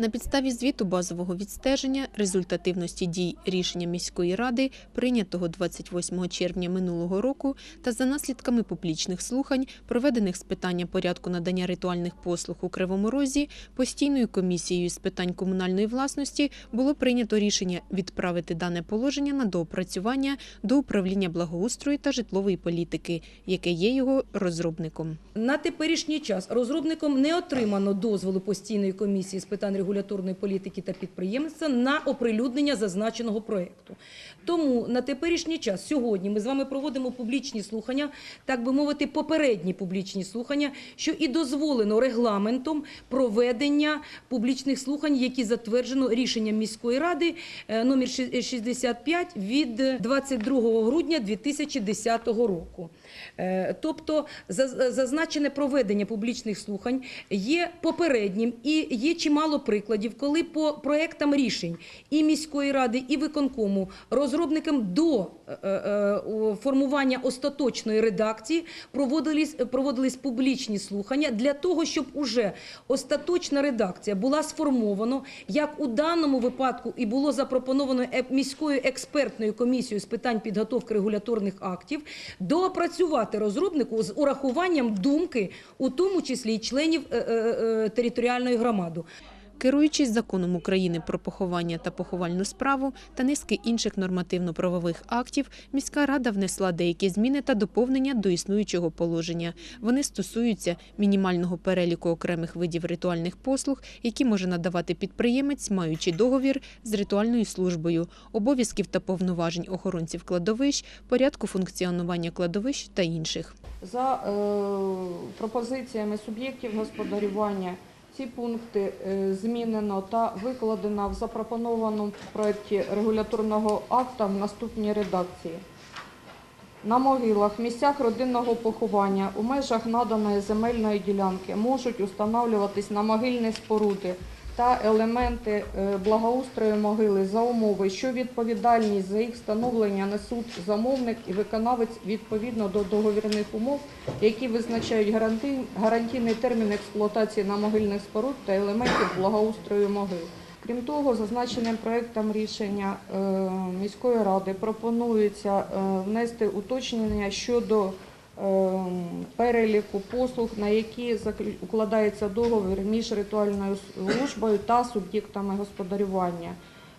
На підставі звіту базового відстеження результативності дій рішення міської ради, прийнятого 28 червня минулого року, та за наслідками публічних слухань, проведених з питання порядку надання ритуальних послуг у Кривому Розі, постійною комісією з питань комунальної власності було прийнято рішення відправити дане положення на доопрацювання до управління благоустрою та житлової політики, яке є його розробником. На теперішній час розробником не отримано дозволу постійної комісії з питань регуляторної політики та підприємництва на оприлюднення зазначеного проєкту. Тому на теперішній час сьогодні ми з вами проводимо публічні слухання, так би мовити, попередні публічні слухання, що і дозволено регламентом проведення публічних слухань, які затверджено рішенням міської ради е, номер 65 від 22 грудня 2010 року. Е, Тобто зазначене проведення публічних слухань є попереднім і є чимало прикладів, коли по проектам рішень і міської ради, і виконкому розробникам до е, е, у формування остаточної редакції проводились, публічні слухання для того, щоб уже остаточна редакція була сформована, як у даному випадку і було запропоновано е- міською експертною комісією з питань підготовки регуляторних актів, доопрацювати розробнику з урахуванням думки, у тому числі й членів е, е, е, територіальної громади. Керуючись законом України про поховання та поховальну справу та низки інших нормативно-правових актів, міська рада внесла деякі зміни та доповнення до існуючого положення. Вони стосуються мінімального переліку окремих видів ритуальних послуг, які може надавати підприємець, маючи договір з ритуальною службою, обов'язків та повноважень охоронців кладовищ, порядку функціонування кладовищ та інших. За е, пропозиціями суб'єктів господарювання ці пункти е, змінено та викладено в запропонованому проєкті регуляторного акта в наступній редакції. На могилах, місцях родинного поховання у межах наданої земельної ділянки можуть установлюватись на могильні споруди та елементи е, благоустрою могили за умови, що відповідальність за їх встановлення несуть замовник і виконавець відповідно до договірних умов, які визначають гарантійний термін експлуатації на могильних споруд та елементів благоустрою могил. Крім того, зазначеним проектом рішення е, міської ради пропонується е, внести уточнення щодо переліку послуг, на які укладається договір між ритуальною службою та суб'єктами господарювання.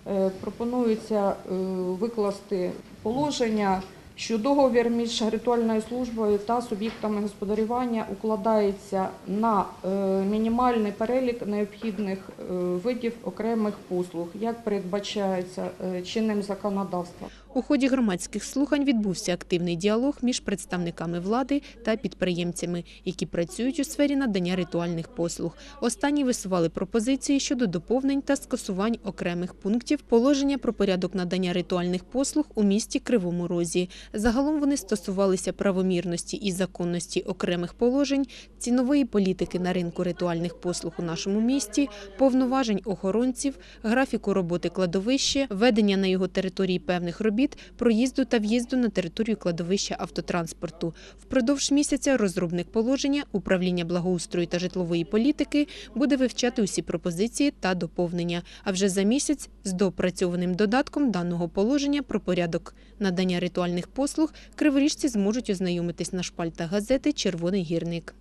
Е, Пропонується е, викласти положення, що договір між ритуальною службою та суб'єктами господарювання укладається на е, мінімальний перелік необхідних е, видів окремих послуг, як передбачається е, чинним законодавством. У ході громадських слухань відбувся активний діалог між представниками влади та підприємцями, які працюють у сфері надання ритуальних послуг. Останні висували пропозиції щодо доповнень та скасувань окремих пунктів положення про порядок надання ритуальних послуг у місті Кривому Розі. Загалом вони стосувалися правомірності і законності окремих положень, цінової політики на ринку ритуальних послуг у нашому місті, повноважень охоронців, графіку роботи кладовища, ведення на його території певних робіт, проїзду та в'їзду на територію кладовища автотранспорту. Впродовж місяця розробник положення управління благоустрою та житлової політики буде вивчати усі пропозиції та доповнення. А вже за місяць з доопрацьованим додатком даного положення про порядок надання ритуальних послуг криворіжці зможуть ознайомитись на шпальтах газети Червоний гірник.